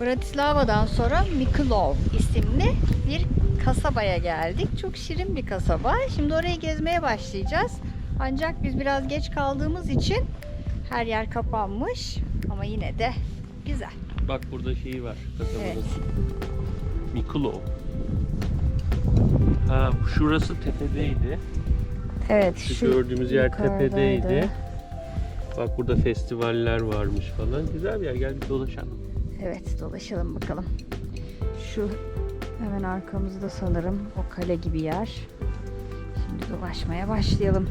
Bratislava'dan sonra Mikulov isimli bir kasabaya geldik. Çok şirin bir kasaba. Şimdi orayı gezmeye başlayacağız. Ancak biz biraz geç kaldığımız için her yer kapanmış. Ama yine de güzel. Bak burada şeyi var kasabanın. Evet. Mikulov. Ha şurası tepedeydi. Evet Şu, gördüğümüz yer tepedeydi. Bak burada festivaller varmış falan. Güzel bir yer. Gel bir dolaşalım. Evet dolaşalım bakalım. Şu hemen arkamızda sanırım o kale gibi yer. Şimdi dolaşmaya başlayalım.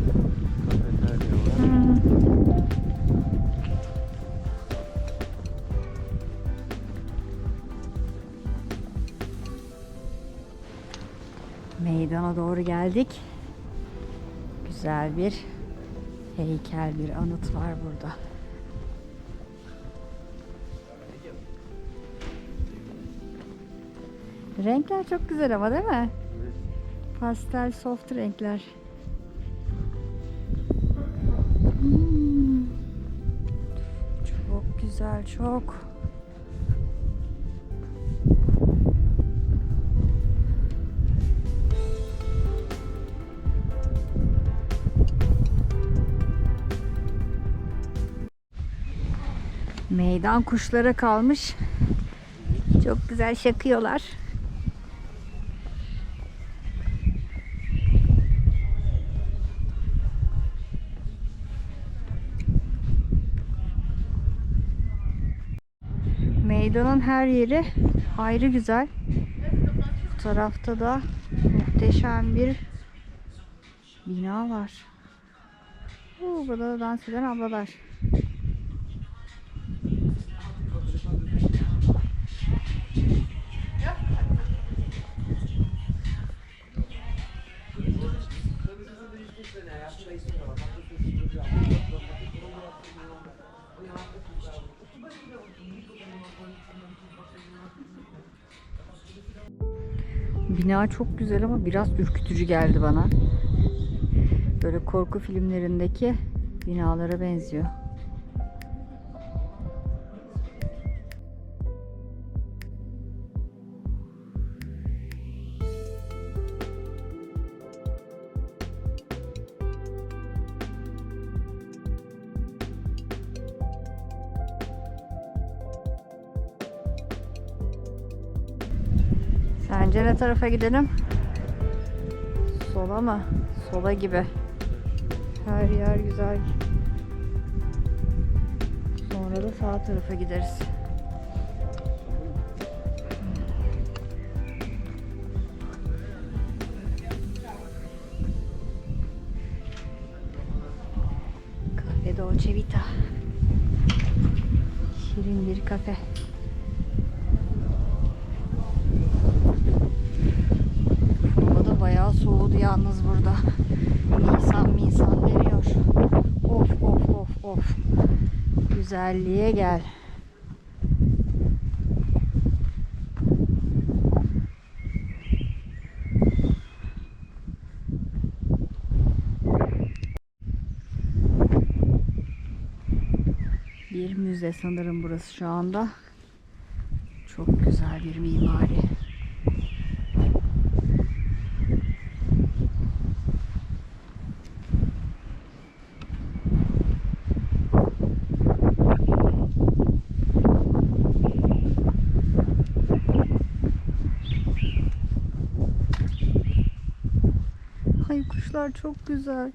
Meydana doğru geldik. Güzel bir heykel, bir anıt var burada. Renkler çok güzel ama değil mi? Pastel soft renkler. Hmm. Çok güzel, çok. Meydan kuşlara kalmış. Çok güzel şakıyorlar. Meydanın her yeri ayrı güzel. Bu tarafta da muhteşem bir bina var. Oo, burada da dans eden ablalar. Bina çok güzel ama biraz ürkütücü geldi bana. Böyle korku filmlerindeki binalara benziyor. Sence ne tarafa gidelim? Sola mı? Sola gibi. Her yer güzel. Sonra da sağ tarafa gideriz. Cafe Dolce Vita. Şirin bir kafe. Hava da bayağı soğudu yalnız burada. Nisan Nisan demiyor. Of of of of. Güzelliğe gel. Bir müze sanırım burası şu anda. Çok güzel bir mimari. Ay kuşlar çok güzel.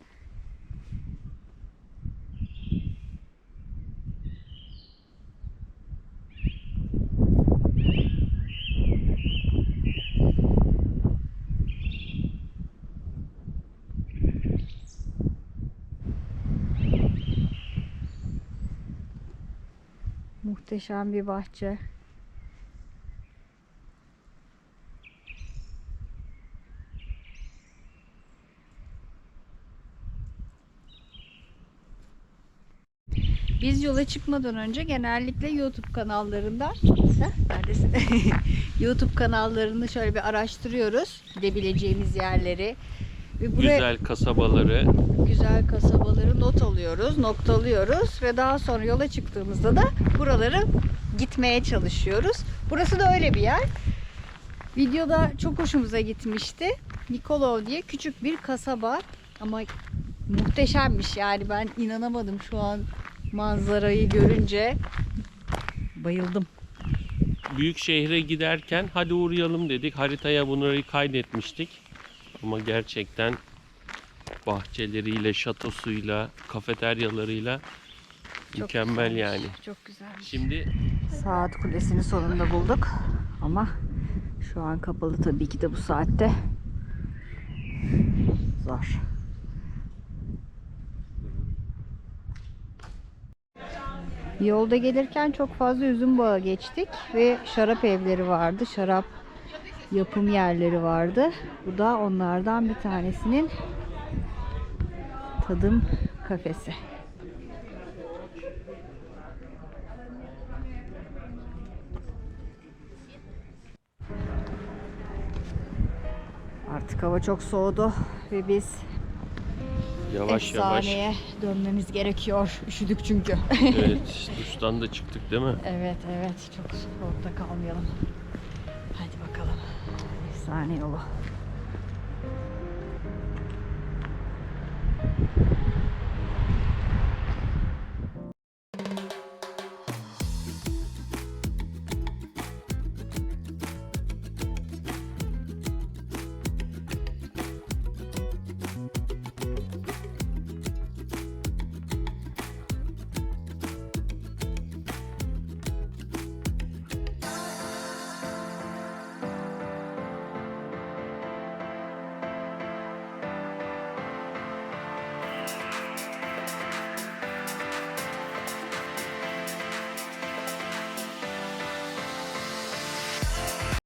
Muhteşem bir bahçe. Biz yola çıkmadan önce genellikle YouTube kanallarından Heh, neredesin? YouTube kanallarını şöyle bir araştırıyoruz. Gidebileceğimiz yerleri. Ve buraya Güzel kasabaları. güzel kasabaları not alıyoruz, noktalıyoruz ve daha sonra yola çıktığımızda da buraları gitmeye çalışıyoruz. Burası da öyle bir yer. Videoda çok hoşumuza gitmişti. Nikolov diye küçük bir kasaba ama muhteşemmiş yani ben inanamadım şu an manzarayı görünce. Bayıldım. Büyük şehre giderken hadi uğrayalım dedik. Haritaya bunları kaydetmiştik. Ama gerçekten bahçeleriyle, şatosuyla, kafeteryalarıyla Çok mükemmel güzelmiş, yani. Çok güzelmiş. Şimdi Saat kulesini sonunda bulduk. Ama şu an kapalı tabii ki de bu saatte. Zor. Yolda gelirken çok fazla üzüm bağı geçtik ve şarap evleri vardı. Şarap yapım yerleri vardı. Bu da onlardan bir tanesinin tadım kafesi. Artık hava çok soğudu ve biz Yavaş Efsaneye yavaş. dönmemiz gerekiyor. Üşüdük çünkü. evet, duştan da çıktık değil mi? Evet, evet. Çok soğukta kalmayalım. Hadi bakalım. Efsane yolu.